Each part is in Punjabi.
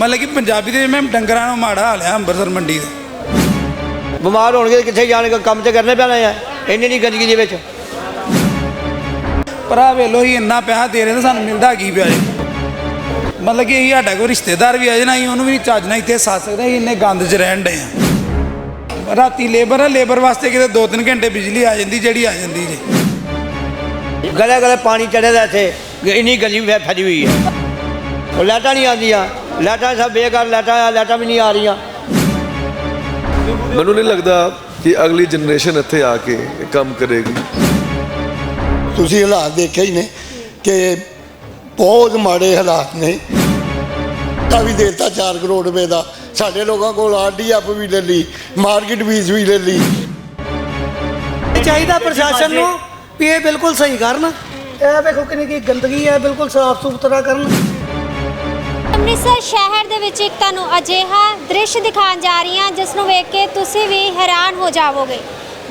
ਮਤਲਬ ਕਿ ਪੰਜਾਬੀ ਦੇ ਮੈਂ ਡੰਗਰਾਂ ਨੂੰ ਮਾੜਾ ਹਾਲ ਆ ਅੰਮ੍ਰਿਤਸਰ ਮੰਡੀ ਦਾ। ਬਿਮਾਰ ਹੋਣਗੇ ਕਿੱਥੇ ਜਾਣਗੇ ਕੰਮ ਤੇ ਕਰਨੇ ਪੈਣੇ ਆ। ਇੰਨੀ ਨਹੀਂ ਗੰਦਗੀ ਦੇ ਵਿੱਚ। ਪਰ ਆ ਵੇਲੋ ਹੀ ਇੰਨਾ ਪੈਸਾ ਦੇ ਰਹੇ ਤਾਂ ਸਾਨੂੰ ਮਿਲਦਾ ਕੀ ਪਿਆ ਜੀ। ਮਤਲਬ ਕਿ ਇਹ ਸਾਡਾ ਕੋਈ ਰਿਸ਼ਤੇਦਾਰ ਵੀ ਆ ਜਾਣਾ ਅਸੀਂ ਉਹਨੂੰ ਵੀ ਨਹੀਂ ਚੱਜ ਨਾਲ ਇੱਥੇ ਸਾਥ ਸਕਦਾ ਅਸੀਂ ਇੰਨੇ ਗੰਦ 'ਚ ਰਹਿਣ ਡੇ ਆ। ਰਾਤੀ ਲੇਬਰ ਆ ਲੇਬਰ ਵਾਸਤੇ ਕਿਤੇ 2-3 ਘੰਟੇ ਬਿਜਲੀ ਆ ਜਾਂਦੀ ਜਿਹੜੀ ਆ ਜਾਂਦੀ ਜੀ। ਗਲੇ ਗਲੇ ਪਾਣੀ ਚੜਿਆ ਦਾ ਇੱਥੇ ਇੰਨੀ ਫੈ- ਫੈਲੀ ਹੋਈ ਹੈ ਉਹ ਲਾਈਟਾਂ ਨਹੀਂ ਆਉਂਦੀਆਂ। ਲਾਈਟਾਂ ਸਭ ਬੇਕਾਰ ਲਾਈਟਾਂ ਲਾਈਟਾਂ ਵੀ ਨਹੀਂ ਆ ਰਹੀਆਂ। ਮੈਨੂੰ ਨਹੀਂ ਲੱਗਦਾ ਕਿ ਅਗਲੀ ਜਨਰੇਸ਼ਨ ਇੱਥੇ ਆ ਕੇ ਕੰਮ ਕਰੇਗੀ। ਤੁਸੀਂ ਹਾਲਾਤ ਦੇਖੇ ਹੀ ਨੇ ਕਿ ਬਹੁਤ ਮਾੜੇ ਹਾਲਾਤ ਨੇ। ਤਾਂ ਵੀ ਦੇਤਾ 4 ਕਰੋੜ ਰੁਪਏ ਦਾ। ਸਾਡੇ ਲੋਕਾਂ ਕੋਲ ਆਰਡੀਐਫ ਵੀ ਲੈ ਲਈ ਮਾਰਕੀਟ ਫੀਸ ਵੀ ਲੈ ਲਈ। ਚਾਹੀਦਾ ਪ੍ਰਸ਼ਾਸਨ ਨੂੰ ਵੀ ਇਹ ਬਿਲਕੁਲ ਸਹੀ ਕਰਨ। ਇਹ ਵੇਖੋ ਕਿੰਨੀ ਕੀ ਗੰਦਗੀ ਹੈ ਬਿਲਕੁਲ ਸਾਫ਼ ਸੁਥਰਾ ਕਰਨ। ਅੰਮ੍ਰਿਤਸਰ ਸ਼ਹਿਰ ਦੇ ਵਿੱਚ ਇੱਕ ਤੁਹਾਨੂੰ ਅਜਿਹਾ ਦ੍ਰਿਸ਼ ਦਿਖਾਉਣ ਜਾ ਰਹੀ ਹਾਂ, ਜਿਸ ਨੂੰ ਵੇਖ ਕੇ ਤੁਸੀਂ ਵੀ ਹੈਰਾਨ ਹੋ ਜਾਵੋਗੇ।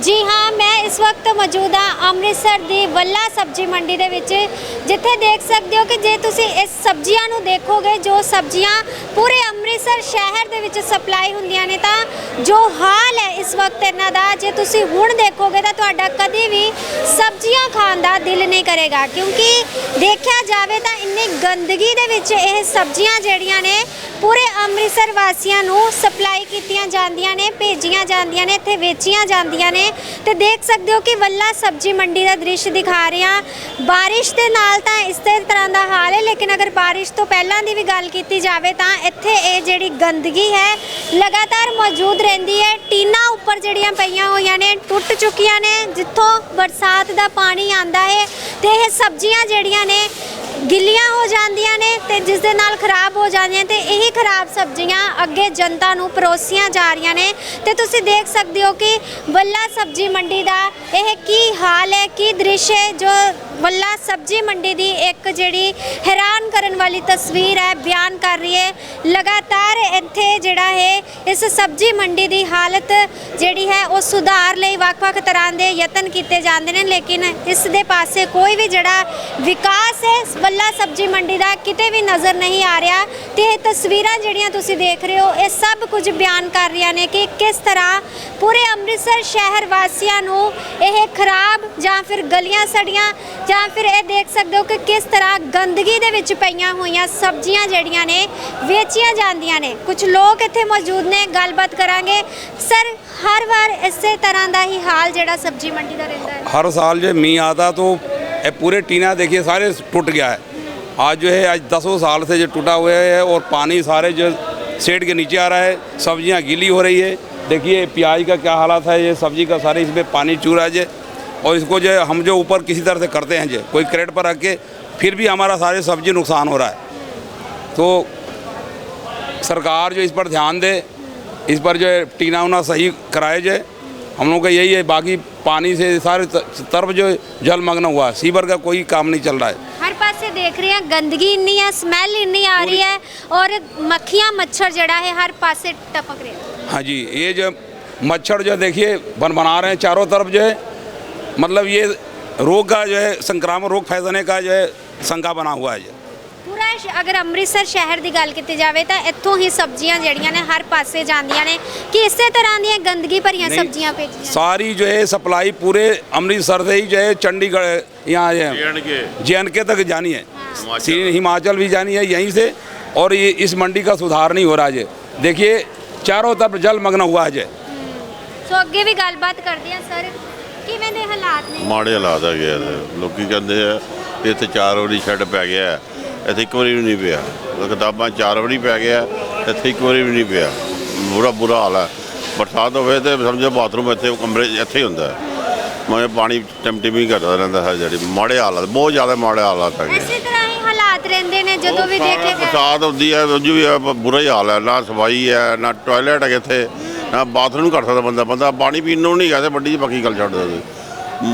ਜੀ ਹਾਂ, ਮੈਂ ਇਸ ਵਕਤ ਮੌਜੂਦ ਹਾਂ ਅੰਮ੍ਰਿਤਸਰ ਦੀ ਵੱਲਾ ਸਬਜ਼ੀ ਮੰਡੀ ਦੇ ਵਿੱਚ, ਜਿੱਥੇ ਦੇਖ ਸਕਦੇ ਹੋ ਕਿ ਜੇ ਤੁਸੀਂ ਇਸ ਸਬਜ਼ੀਆਂ ਨੂੰ ਦੇਖੋਗੇ, ਜੋ ਸਬਜ਼ੀਆਂ ਪੂਰੇ ਅੰਮ੍ਰਿਤਸਰ ਸ਼ਹਿਰ ਦੇ ਵਿੱਚ ਸਪਲਾਈ ਹੁੰਦੀਆਂ ਨੇ, ਤਾਂ ਜੋ ਹਾਲ ਹੈ ਇਸ ਵਕਤ ਇਹਨਾਂ ਦਾ, ਜੇ ਤੁਸੀਂ ਹੁਣ ਦੇਖੋਗੇ, ਤਾਂ ਤੁਹਾਡਾ ਕਦੇ ਵੀ ਸਬਜ਼ੀਆਂ ਖਾਣ ਦਾ ਦਿਲ ਨਹੀਂ ਕਰੇਗਾ। ਕਿਉਂਕਿ ਦੇਖਿਆ ਜਾਵੇ ਤਾਂ ਇੰਨੀ ਗੰਦਗੀ ਦੇ ਵਿੱਚ ਇਹ ਸਬਜ਼ੀਆਂ ਜਿਹੜੀਆਂ ਨੇ, ਪੂਰੇ ਅੰਮ੍ਰਿਤਸਰ ਵਾਸੀਆਂ ਨੂੰ ਸਪਲਾਈ ਕੀਤੀਆਂ ਜਾਂਦੀਆਂ ਨੇ, ਭੇਜੀਆਂ ਜਾਂਦੀਆਂ ਨੇ, ਇੱਥੇ ਵੇਚੀਆਂ ਜਾਂਦੀਆਂ ਨੇ। ਤੇ ਦੇਖ ਸਕਦੇ ਹੋ ਕਿ ਵੱਲਾ ਸਬਜ਼ੀ ਮੰਡੀ ਦਾ ਦ੍ਰਿਸ਼ ਦਿਖਾ ਰਹੇ ਹਾਂ। ਬਾਰਿਸ਼ ਦੇ ਨਾਲ ਤਾਂ ਇਸੇ ਤਰ੍ਹਾਂ ਦਾ ਹਾਲ ਹੈ, ਲੇਕਿਨ ਅਗਰ ਬਾਰਿਸ਼ ਤੋਂ ਪਹਿਲਾਂ ਦੀ ਵੀ ਗੱਲ ਕੀਤੀ ਜਾਵੇ ਤਾਂ ਇੱਥੇ ਇਹ ਜਿਹੜੀ ਗੰਦਗੀ ਹੈ, ਲਗਾਤਾਰ ਮੌਜੂਦ ਰਹਿੰਦੀ ਹੈ। ਟੀਨਾ ਉੱਪਰ ਜਿਹੜੀਆਂ ਪਈਆਂ ਹੋਈਆਂ ਨੇ, ਟੁੱਟ ਚੁੱਕੀਆਂ ਨੇ, ਜਿੱਥੋਂ ਬਰਸਾਤ ਦਾ ਪਾਣੀ ਆਂਦਾ ਹੈ ਤੇ ਇਹ ਸਬਜ਼ੀਆਂ ਜਿਹੜੀਆਂ ਨੇ ਗਿੱਲੀਆਂ ਹੋ ਜਾਂਦੀਆਂ ਨੇ ਤੇ ਜਿਸ ਦੇ ਨਾਲ ਖਰਾਬ ਹੋ ਜਾਂਦੀਆਂ ਤੇ ਇਹੀ ਖਰਾਬ ਸਬਜ਼ੀਆਂ ਅੱਗੇ ਜਨਤਾ ਨੂੰ ਪਰੋਸੀਆਂ ਜਾ ਰਹੀਆਂ ਨੇ। ਤੇ ਤੁਸੀਂ ਦੇਖ ਸਕਦੇ ਹੋ ਕਿ ਬੱਲਾ ਸਬਜ਼ੀ ਮੰਡੀ ਦਾ ਇਹ ਕੀ ਹਾਲ ਹੈ, ਕੀ ਦ੍ਰਿਸ਼ ਹੈ ਜੋ ਵੱਲਾ ਸਬਜ਼ੀ ਮੰਡੀ ਦੀ ਇੱਕ ਜਿਹੜੀ ਹੈਰਾਨ ਕਰਨ ਵਾਲੀ ਤਸਵੀਰ ਹੈ, ਬਿਆਨ ਕਰ ਰਹੀ ਹੈ। ਲਗਾਤਾਰ ਇੱਥੇ ਜਿਹੜਾ ਹੈ ਇਸ ਸਬਜ਼ੀ ਮੰਡੀ ਦੀ ਹਾਲਤ ਜਿਹੜੀ ਹੈ, ਉਹ ਸੁਧਾਰ ਲਈ ਵੱਖ-ਵੱਖ ਤਰ੍ਹਾਂ ਦੇ ਯਤਨ ਕੀਤੇ ਜਾਂਦੇ ਨੇ, ਲੇਕਿਨ ਇਸ ਦੇ ਪਾਸੇ ਕੋਈ ਵੀ ਜਿਹੜਾ ਵਿਕਾਸ ਹੈ ਇਸ ਵੱਲਾ ਸਬਜ਼ੀ ਮੰਡੀ ਦਾ ਕਿਤੇ ਵੀ ਨਜ਼ਰ ਨਹੀਂ ਆ ਰਿਹਾ। ਤੇ ਇਹ ਤਸਵੀਰਾਂ ਜਿਹੜੀਆਂ ਤੁਸੀਂ ਦੇਖ ਰਹੇ ਹੋ, ਇਹ ਸਭ ਕੁਝ ਬਿਆਨ ਕਰ ਰਹੀਆਂ ਨੇ ਕਿ ਕਿਸ ਤਰ੍ਹਾਂ ਪੂਰੇ ਅੰਮ੍ਰਿਤਸਰ ਸ਼ਹਿਰ ਵਾਸੀਆਂ ਨੂੰ ਇਹ ਖਰਾਬ ਜਾਂ ਫਿਰ ਗਲੀਆਂ ਸੜੀਆਂ ਜਾਂ ਫਿਰ ਇਹ ਦੇਖ ਸਕਦੇ ਹੋ ਕਿ ਕਿਸ ਤਰ੍ਹਾਂ ਗੰਦਗੀ ਦੇ ਵਿੱਚ ਪਈਆਂ ਹੋਈਆਂ ਸਬਜ਼ੀਆਂ ਜਿਹੜੀਆਂ ਨੇ ਵੇਚੀਆਂ ਜਾਂਦੀਆਂ ਨੇ ਕੁਝ ਲੋਕ ਇੱਥੇ ਮੌਜੂਦ ਨੇ ਗੱਲਬਾਤ ਕਰਾਂਗੇ ਸਰ ਹਰ ਵਾਰ ਇਸੇ ਤਰ੍ਹਾਂ ਦਾ ਹੀ ਹਾਲ ਜਿਹੜਾ ਸਬਜ਼ੀ ਮੰਡੀ ਦਾ ਰਹਿੰਦਾ ਹੈ हर साल जो मीह आता तो ये पूरे टीना देखिए सारे टूट गया है आज जो है आज दसों साल से जो टूटा हुआ है और पानी सारे जो सेट के नीचे आ रहा है सब्जियां गीली हो रही है देखिए प्याज का क्या हालात है ये सब्जी का सारे इसमें पानी चू रहा है जे और इसको जो हम जो ऊपर किसी तरह से करते हैं जो कोई क्रेट पर रख के फिर भी हमारा सारे सब्ज़ी नुकसान हो रहा है। तो सरकार जो इस पर ध्यान दे इस पर जो है टीना उना सही कराए जाए। हम लोग का यही है बाकी पानी से सारे तरफ़ जो जल मग्न हुआ है। सीवर का कोई काम नहीं चल रहा है। हर पास से देख रहे हैं गंदगी इन्नी है स्मेल इन्नी आ रही है और मक्खियाँ मच्छर जड़ा है हर पास से टपक रहे हैं। हाँ जी ये जो मच्छर जो देखिए बन बना रहे हैं चारों तरफ़ जो है मतलब ये रोग का जो है संक्रामक रोग फैलने का जो है शंका बना हुआ है ये ਪੂਰਾ ਸ਼- ਅਗਰ ਅੰਮ੍ਰਿਤਸਰ ਸ਼ਹਿਰ ਦੀ ਗੱਲ ਕੀਤੀ ਜਾਵੇ ਤਾਂ ਇੱਥੋਂ ਹੀ ਸਬਜ਼ੀਆਂ ਜਿਹੜੀਆਂ ਨੇ ਹਰ ਪਾਸੇ ਜਾਂਦੀਆਂ ਨੇ ਕਿ ਇਸੇ ਤਰ੍ਹਾਂ ਦੀਆਂ ਗੰਦਗੀ ਭਰੀਆਂ नहीं, ਸਬਜ਼ੀਆਂ ਭੇਜੀਆਂ सारी जो है सप्लाई पूरे अमृतसर से ही जो है चंडीगढ़ यहाँ जे एन के तक जानी है सी- हिमाचल भी जानी है यहीं से और ये इस मंडी का सुधार नहीं हो रहा है देखिए चारों तरफ जलमग्न हुआ है जे ਸੋ ਅੱਗੇ ਵੀ ਗੱਲਬਾਤ ਕਰਦੇ ਆ ਸਰ ਕਿਵੇਂ ਦੇ ਹਾਲਾਤ ਨੇ? ਮਾੜੇ ਹਾਲਾਤ ਆ ਇਹਦੇ। ਲੋਕੀ ਕਹਿੰਦੇ ਆ ਇੱਥੇ ਚਾਰ ਵਾਰੀ ਛੱਡ ਪੈ ਗਿਆ। ਹੈ। ਇੱਥੇ ਇੱਕ ਵਾਰੀ ਵੀ ਨਹੀਂ ਪਿਆ। ਕਿਤਾਬਾਂ ਚਾਰ ਵਾਰੀ ਪੈ ਗਿਆ ਇੱਥੇ ਇੱਕ ਵਾਰੀ ਵੀ ਨਹੀਂ ਪਿਆ। ਬੁਰਾ ਬੁਰਾ ਹਾਲ ਹੈ ਬਰਸਾਤ ਹੋਵੇ ਤੇ ਸਮਝੋ ਬਾਥਰੂਮ ਇੱਥੇ ਕਮਰੇ ਇੱਥੇ ਹੀ ਹੁੰਦਾ। ਹੈ ਮੈਂ ਪਾਣੀ ਟਮਟਮੀ ਕਰਦਾ ਰਹਿੰਦਾ ਹੈ ਜਿਹੜੀ। ਮਾੜੇ ਹਾਲਾਤ ਬਹੁਤ ਜ਼ਿਆਦਾ ਮਾੜੇ ਹਾਲਾਤ ਹੈਗੇ ਇਸੇ ਤਰ੍ਹਾਂ ਹੀ ਹਾਲਾਤ ਰਹਿੰਦੇ ਨੇ ਜਦੋਂ ਵੀ ਦੇਖੇ ਗਏ ਬਰਸਾਤ ਹੁੰਦੀ ਹੈ ਉਂਝ ਵੀ ਹੈ, ਬੁਰਾ ਹੀ ਹਾਲ ਹੈ ਨਾ ਸਫ਼ਾਈ ਹੈ ਨਾ ਟਾਇਲਟ ਹੈ ਇੱਥੇ। ਨਾ ਬਾਥਰੂਮ ਕਰ ਸਕਦਾ ਬੰਦਾ ਬੰਦਾ ਪਾਣੀ ਪੀਣ ਨੂੰ ਨਹੀਂ ਗਿਆ ਤੇ ਮੰਡੀ 'ਚ ਬਾਕੀ ਗੱਲ ਛੱਡ ਦਿੰਦੇ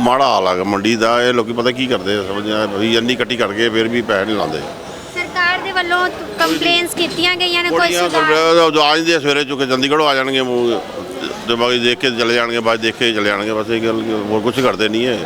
ਮਾੜਾ ਹਾਲ ਹੈ ਮੰਡੀ ਦਾ ਇਹ ਲੋਕੀ ਪਤਾ ਕੀ ਕਰਦੇ ਆ ਸਮਝਿਆ ਵੀ ਇੰਨੀ ਕੱਟੀ ਕਰਕੇ ਫਿਰ ਵੀ ਪੈਸੇ ਨਹੀਂ ਲਾਉਂਦੇ। ਸਰਕਾਰ ਦੇ ਵੱਲੋਂ ਕੰਪਲੇਨਸ ਕੀਤੀਆਂ ਗਈਆਂ ਨੇ ਕੋਈ ਸੁਧਾਰ ਕੰਪਲੇਂਟ ਆ ਜਾਂਦੇ ਆ ਸਵੇਰੇ ਚੁੱਕੇ ਚੰਡੀਗੜ੍ਹੋਂ ਆ ਜਾਣਗੇ ਮੂੰਹ ਤੇ ਬਾਕੀ ਦੇਖ ਕੇ ਚਲੇ ਜਾਣਗੇ ਬਾਅਦ ਦੇਖ ਕੇ ਚਲੇ ਜਾਣਗੇ ਬਸ ਇਹ ਗੱਲ ਹੋਰ ਕੁਝ ਕਰਦੇ ਨਹੀਂ ਹੈ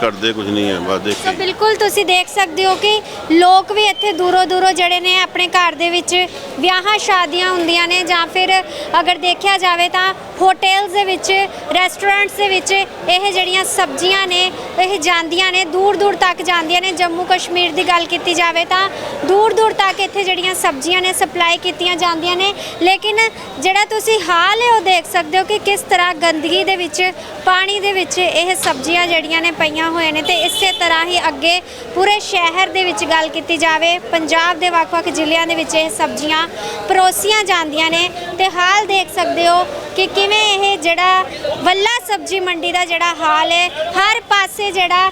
ਕਰਦੇ ਕੁਝ ਨਹੀਂ ਹੈ, ਬਸ ਸੋ ਦੇਖੀ ਬਿਲਕੁਲ ਤੁਸੀਂ ਦੇਖ ਸਕਦੇ ਹੋ ਕਿ ਲੋਕ ਵੀ ਇੱਥੇ ਦੂਰੋਂ ਦੂਰੋਂ ਜਿਹੜੇ ਨੇ ਆਪਣੇ ਘਰ ਦੇ ਵਿੱਚ ਵਿਆਹਾਂ ਸ਼ਾਦੀਆਂ ਹੁੰਦੀਆਂ ਨੇ ਜਾਂ ਫਿਰ ਅਗਰ ਦੇਖਿਆ ਜਾਵੇ ਤਾਂ ਹੋਟਲਸ ਦੇ ਵਿੱਚ ਰੈਸਟੋਰੈਂਟਸ ਦੇ ਵਿੱਚ ਇਹ ਜਿਹੜੀਆਂ ਸਬਜ਼ੀਆਂ ਨੇ, ਇਹ ਜਾਂਦੀਆਂ ਨੇ, ਦੂਰ ਦੂਰ ਤੱਕ ਜਾਂਦੀਆਂ ਨੇ, ਜੰਮੂ ਕਸ਼ਮੀਰ ਦੀ ਗੱਲ ਕੀਤੀ ਜਾਵੇ ਤਾਂ ਦੂਰ ਦੂਰ ਤੱਕ ਇੱਥੇ ਜਿਹੜੀਆਂ ਸਬਜ਼ੀਆਂ ਨੇ ਸਪਲਾਈ ਕੀਤੀਆਂ ਜਾਂਦੀਆਂ ਨੇ। ਲੇਕਿਨ ਜਿਹੜਾ ਤੁਸੀਂ ਹਾਲ ਹੈ ਉਹ ਦੇਖ ਸਕਦੇ ਹੋ ਕਿ ਕਿਸ ਤਰ੍ਹਾਂ ਗੰਦਗੀ ਦੇ ਵਿੱਚ, ਪਾਣੀ ਦੇ ਵਿੱਚ ਇਹ ਸਬਜ਼ੀਆਂ ਜਿਹੜੀਆਂ ਨੇ ਪਈਆਂ ਹੋਏ ਨੇ ਤੇ ਇਸੇ ਤਰ੍ਹਾਂ ਹੀ ਅੱਗੇ ਪੂਰੇ ਸ਼ਹਿਰ ਦੇ ਵਿੱਚ ਗੱਲ ਕੀਤੀ ਜਾਵੇ, ਪੰਜਾਬ ਦੇ ਵੱਖ-ਵੱਖ ਜ਼ਿਲ੍ਹਿਆਂ ਦੇ ਵਿੱਚ ਇਹ ਸਬਜ਼ੀਆਂ ਪਰੋਸੀਆਂ ਜਾਂਦੀਆਂ ਨੇ ਤੇ ਹਾਲ ਦੇਖ ਸਕਦੇ ਹੋ ਕਿ ਕਿਵੇਂ ਇਹ ਜਿਹੜਾ ਵੱਲਾ ਸਬਜ਼ੀ ਮੰਡੀ ਦਾ ਜਿਹੜਾ ਹਾਲ ਹੈ ਹਰ ਪਾਸੇ ਜਿਹੜਾ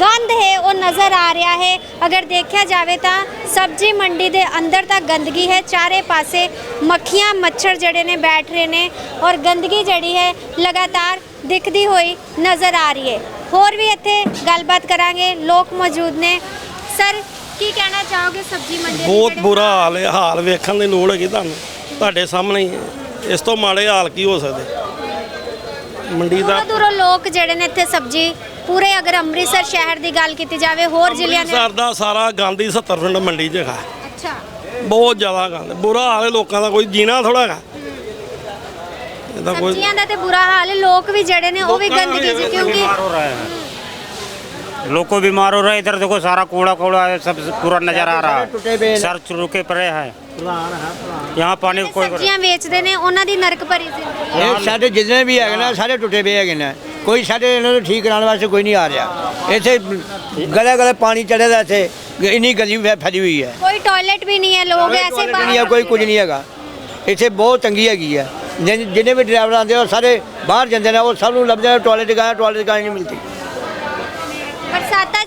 ਗੰਦ ਹੈ ਉਹ ਨਜ਼ਰ ਆ ਰਿਹਾ ਹੈ। ਅਗਰ ਦੇਖਿਆ ਜਾਵੇ ਤਾਂ ਸਬਜ਼ੀ ਮੰਡੀ ਦੇ ਅੰਦਰ ਤਾਂ ਗੰਦਗੀ ਹੈ ਚਾਰੇ ਪਾਸੇ ਮੱਖੀਆਂ ਮੱਛਰ ਜਿਹੜੇ ਨੇ ਬੈਠ ਰਹੇ ਨੇ ਔਰ ਗੰਦਗੀ ਜਿਹੜੀ ਹੈ ਲਗਾਤਾਰ ਦਿਖਦੀ ਹੋਈ ਨਜ਼ਰ ਆ ਰਹੀ ਹੈ। ਹੋਰ ਵੀ ਇੱਥੇ ਗੱਲਬਾਤ ਕਰਾਂਗੇ। ਲੋਕ ਮੌਜੂਦ ਨੇ। ਸਰ ਕੀ ਕਹਿਣਾ ਚਾਹੋਗੇ ਸਬਜ਼ੀ ਮੰਡੀ ਦੇ ਬਹੁਤ ਜਿਹੜੇ ਬੁਰਾ ਹਾਲ ਹੈ। ਹਾਲ ਵੇਖਣ ਦੀ ਲੋੜ ਹੈਗੀ ਤੁਹਾਨੂੰ। ਤੁਹਾਡੇ ਸਾਹਮਣੇ ਹੀ ਹੈ। ਇਸ ਤੋਂ ਮਾੜੇ ਹਾਲ ਕੀ ਹੋ ਸਕਦੇ? ਮੰਡੀ ਦਾ ਦੂਰੋਂ ਦੂਰੋਂ ਲੋਕ ਜਿਹੜੇ ਨੇ ਇੱਥੇ ਸਬਜ਼ੀ ਪੂਰੇ ਅਗਰ ਅੰਮ੍ਰਿਤਸਰ ਸ਼ਹਿਰ ਦੀ ਗੱਲ ਕੀਤੀ ਜਾਵੇ ਹੋਰ ਜ਼ਿਲ੍ਹਿਆਂ ਦੇ ਅੰਮ੍ਰਿਤਸਰ ਦਾ ਸਾਰਾ ਗਾਂਧੀ 70% ਮੰਡੀ ਚ ਅੱਛਾ। ਬਹੁਤ ਜ਼ਿਆਦਾ ਗੰਦ ਬੁਰਾ ਹਾਲ ਹੈ ਲੋਕਾਂ ਦਾ ਕੋਈ ਜੀਣਾ ਥੋੜਾ ਹੈਗਾ। ਇਹਦਾ ਕੋਈ ਸਬਜ਼ੀਆਂ ਦਾ ਤੇ ਬੁਰਾ ਹਾਲ ਹੈ ਲੋਕ ਵੀ ਜਿਹੜੇ ਨੇ ਉਹ ਵੀ ਗੰਦਗੀ ਜੀ ਕਿਉਂਕਿ लोग को बीमार हो रहा है इधर देखो सारा कूड़ा कूड़ा है, सब पूरा नजर आ रहा टूटे हुए है हैं। सर रुके पड़े हैं यहाँ पानी कोई ਸਬਜ਼ੀਆਂ ਵੇਚਦੇ ਨੇ ਉਹਨਾਂ ਦੀ ਨਰਕ ਭਰੀ ਜ਼ਿੰਦਗੀ ਇਹ ਸਾਡੇ ਜਿੰਨੇ ਵੀ ਹੈਗੇ ਨਾ ਸਾਰੇ ਟੁੱਟੇ ਪਏ ਹੈਗੇ ਨੇ ਕੋਈ ਸਾਡੇ ਇਹਨਾਂ ਨੂੰ ਠੀਕ ਕਰਾਉਣ ਵਾਸਤੇ ਕੋਈ ਨਹੀਂ ਆ ਰਿਹਾ ਇੱਥੇ ਗਲੇ ਗਲੇ ਪਾਣੀ ਚੜਿਆ ਦਾ ਇੱਥੇ ਇੰਨੀ ਗਲੀ ਫੈ- ਫੈਲੀ ਹੋਈ ਹੈ ਕੋਈ ਟਾਇਲਟ ਵੀ ਨਹੀਂ ਹੈ ਲੋਕ ਐਸੇ ਕੋਈ ਨਹੀਂ ਹੈ ਕੋਈ ਕੁਝ ਨਹੀਂ ਹੈਗਾ ਇੱਥੇ ਬਹੁਤ ਤੰਗੀ ਹੈਗੀ ਹੈ ਜਿਨ- ਜਿੰਨੇ ਵੀ ਡਰਾਈਵਰ ਆਉਂਦੇ ਆ ਉਹ ਸਾਰੇ ਬਾਹਰ ਜਾਂਦੇ ਨੇ ਉਹ ਸਭ ਨੂੰ ਲੱਭਦੇ ਨੇ ਟਾਇਲਟ ਗਾਇਆ ਟਾਇਲਟ ਗਾਇਆ ਨਹੀਂ ਮਿਲਦੀ ਬਰਸਾਤਾਂ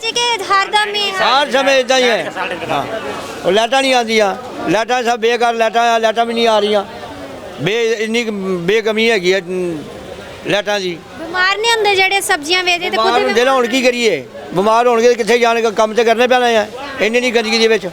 'ਚ ਕਿ ਹਰਦਮ ਹੀ ਹਰ ਸਮੇਂ ਇਦਾਂ ਹੀ ਹੈ। ਹਾਂ। ਉਹ ਲਾਈਟਾਂ ਨਹੀਂ ਆਉਂਦੀਆਂ। ਲਾਈਟਾਂ ਸਭ ਬੇਕਾਰ ਲਾਈਟਾਂ ਆ ਲਾਈਟਾਂ ਵੀ ਨਹੀਂ ਆ ਰਹੀਆਂ। ਬੇ ਇੰਨੀ ਕੁ ਬੇਕਮੀ ਹੈਗੀ ਹੈ ਅਮ, ਲਾਈਟਾਂ ਦੀ। ਬਿਮਾਰ ਨਹੀਂ ਹੁੰਦੇ ਜਿਹੜੇ ਸਬਜ਼ੀਆਂ ਵੇਚਦੇ? ਤੇ ਬਿਮਾਰ ਖੁਦ ਹੁੰਦੇ ਨਾ ਹੁਣ ਕੀ ਕਰੀਏ? ਬਿਮਾਰ ਹੋਣਗੇ ਤਾਂ ਕਿੱਥੇ ਜਾਣਗੇ? ਕੰਮ ਤੇ ਕਰਨੇ ਪੈਣਾ ਹੈ ਇੰਨੀ ਨਹੀਂ ਗੰਦਗੀ ਦੇ ਵਿੱਚ।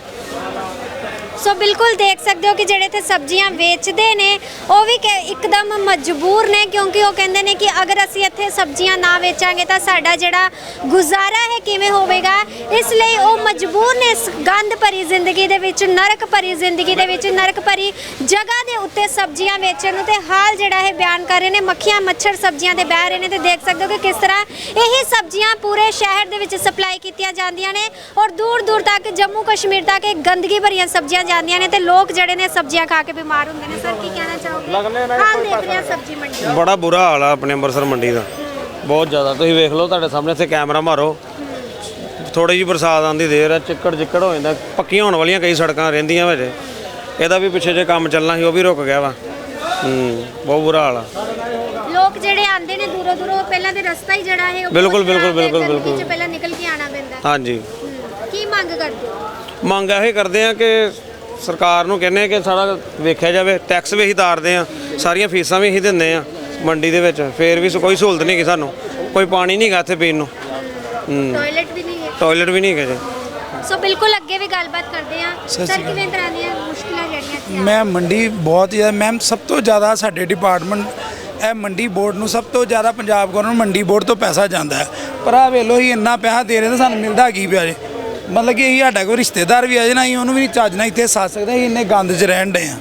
ਸੋ ਬਿਲਕੁਲ ਦੇਖ ਸਕਦੇ ਹੋ ਕਿ ਜਿਹੜੇ ਇੱਥੇ ਸਬਜ਼ੀਆਂ ਵੇਚਦੇ ਨੇ, ਉਹ ਵੀ ਕਿ ਇੱਕਦਮ ਮਜਬੂਰ ਨੇ ਕਿਉਂਕਿ ਉਹ ਕਹਿੰਦੇ ਨੇ ਕਿ ਅਗਰ ਅਸੀਂ ਇੱਥੇ ਸਬਜ਼ੀਆਂ ਨਾ ਵੇਚਾਂਗੇ ਤਾਂ ਸਾਡਾ ਜਿਹੜਾ ਗੁਜ਼ਾਰਾ ਹੈ ਕਿਵੇਂ ਹੋਵੇਗਾ? ਇਸ ਲਈ ਉਹ ਮਜਬੂਰ ਨੇ ਇਸ ਗੰਦ ਭਰੀ ਜ਼ਿੰਦਗੀ ਦੇ ਵਿੱਚ, ਨਰਕ ਭਰੀ ਜ਼ਿੰਦਗੀ ਦੇ ਵਿੱਚ, ਨਰਕ ਭਰੀ ਜਗ੍ਹਾ ਦੇ ਉੱਤੇ ਸਬਜ਼ੀਆਂ ਵੇਚਣ ਨੂੰ ਤੇ ਹਾਲ ਜਿਹੜਾ ਹੈ ਬਿਆਨ ਕਰ ਰਹੇ ਨੇ, ਮੱਖੀਆਂ ਮੱਛਰ ਸਬਜ਼ੀਆਂ ਦੇ ਬਹਿ ਰਹੇ ਨੇ ਤੇ ਦੇਖ ਸਕਦੇ ਹੋ ਕਿ ਕਿਸ ਤਰ੍ਹਾਂ ਇਹੀ ਸਬਜ਼ੀਆਂ ਪੂਰੇ ਸ਼ਹਿਰ ਦੇ ਵਿੱਚ ਸਪਲਾਈ ਕੀਤੀਆਂ ਜਾਂਦੀਆਂ ਨੇ ਔਰ ਦੂਰ ਦੂਰ ਤੱਕ ਜੰਮੂ ਕਸ਼ਮੀਰ ਤੱਕ ਇਹ ਗੰਦਗੀ ਭਰੀਆਂ ਸਬਜ਼ੀਆਂ ਜਾਂਦੀਆਂ ਨੇ ਤੇ ਲੋਕ ਜਿਹੜੇ ਨੇ ਸਬਜ਼ੀਆਂ ਖਾ ਕੇ ਬਿਮਾਰ ਹੁੰਦੇ ਨੇ। ਸਰ ਕੀ ਕਹਿਣਾ ਚਾਹੋਗੇ? ਹਾਲ ਦੇਖ ਰਹੇ ਹਾਂ ਸਬਜ਼ੀ ਮੰਡੀ ਦਾ। ਬੜਾ ਬੁਰਾ ਹਾਲ ਆ ਆਪਣੇ ਅੰਮ੍ਰਿਤਸਰ ਮੰਡੀ ਦਾ। ਬਹੁਤ ਜ਼ਿਆਦਾ। ਤੁਸੀਂ ਵੇਖ ਲਓ ਤੁਹਾਡੇ ਸਾਹਮਣੇ ਇੱਥੇ ਕੈਮਰਾ ਮਾਰੋ। ਥੋੜੀ ਜਿਹੀ ਬਰਸਾਤ ਆਉਂਦੀ ਦੇਰ ਆ ਚਿੱਕੜ ਚਿੱਕੜ ਹੋ ਜਾਂਦਾ। ਪੱਕੀਆਂ ਹੋਣ ਵਾਲੀਆਂ ਕਈ ਸੜਕਾਂ ਰਹਿੰਦੀਆਂ ਵਿੱਚ ਇਹਦਾ ਵੀ ਪਿੱਛੇ ਜੇ ਕੰਮ ਚੱਲਣਾ ਸੀ ਉਹ ਵੀ ਰੁਕ ਗਿਆ ਵਾ। ਹੂੰ ਬਹੁਤ ਬੁਰਾ ਹਾਲ ਆ। ਲੋਕ ਜਿਹੜੇ ਆਉਂਦੇ ਨੇ ਦੂਰੋਂ ਦੂਰੋਂ ਪਹਿਲਾਂ ਤੇ ਰਸਤਾ ਹੀ ਜਿਹੜਾ ਹੈ ਉਹ ਬਿਲਕੁਲ, ਬਹੁਤ ਖਰਾਬ ਹੈ, ਬਿਲਕੁਲ, ਬਿਲਕੁਲ। 'ਚ ਪਹਿਲਾਂ ਨਿਕਲ ਕੇ ਆਣਾ ਪੈਂਦਾ। ਹੈ। ਹਾਂਜੀ। ਹੂੰ। ਕੀ ਮੰਗ ਕਰਦੇ ਹੋ? ਮੰਗ ਇਹ ਕਰਦੇ ਆ ਕਿ ਸਰਕਾਰ ਨੂੰ ਕਹਿੰਦੇ ਕਿ ਸਾਰਾ ਵੇਖਿਆ ਜਾਵੇ ਟੈਕਸ ਵੀ ਅਸੀਂ ਤਾਰਦੇ ਆ ਸਾਰੀਆਂ ਫੀਸਾਂ ਵੀ ਅਸੀਂ ਦਿੰਦੇ ਆ ਮੰਡੀ ਦੇ ਵਿੱਚ ਫੇਰ ਵੀ ਕੋਈ ਸਹੂਲਤ ਨਹੀਂ ਹੈਗੀ ਸਾਨੂੰ ਕੋਈ ਪਾਣੀ ਨਹੀਂ ਹੈਗਾ ਇੱਥੇ ਪੀਣ ਨੂੰ। ਟਾਇਲਟ ਵੀ ਨਹੀਂ ਹੈ ਟਾਇਲਟ ਵੀ ਨਹੀਂ ਹੈਗਾ ਜੀ। ਸੋ ਬਿਲਕੁਲ ਅੱਗੇ ਵੀ ਗੱਲਬਾਤ ਕਰਦੇ ਆ। ਸਤਿ ਸਰ। ਕਿਵੇਂ ਤਰ੍ਹਾਂ ਦੀਆਂ ਮੁਸ਼ਕਿਲਾਂ ਜਿਹੜੀਆਂ ਮੈਂ ਮੰਡੀ ਬਹੁਤ ਜ਼ਿਆਦਾ ਮੈਮ ਸਭ ਤੋਂ ਜ਼ਿਆਦਾ ਸਾਡੇ ਡਿਪਾਰਟਮੈਂਟ ਇਹ ਮੰਡੀ ਬੋਰਡ ਨੂੰ ਸਭ ਤੋਂ ਜ਼ਿਆਦਾ ਪੰਜਾਬ ਗਵਰਨਮੈਂਟ ਮੰਡੀ ਬੋਰਡ ਤੋਂ ਪੈਸਾ ਜਾਂਦਾ ਹੈ। ਪਰ ਆ ਵੇਲੋ ਹੀ ਇੰਨਾ ਪੈਸਾ ਦੇ ਰਹੇ ਤਾਂ ਸਾਨੂੰ ਮਿਲਦਾ ਕੀ ਪਿਆ ਜੇ। ਮਤਲਬ ਕਿ ਇਹ ਸਾਡਾ ਕੋਈ ਰਿਸ਼ਤੇਦਾਰ ਵੀ ਆ ਜੇ ਨਾ, ਅਸੀਂ ਉਹਨੂੰ ਵੀ ਚੱਜ ਨਾਲ ਇੱਥੇ ਸਾਥ ਸਕਦੇ, ਅਸੀਂ ਇੰਨੇ ਗੰਦ 'ਚ ਰਹਿਣ ਦੇ ਆ।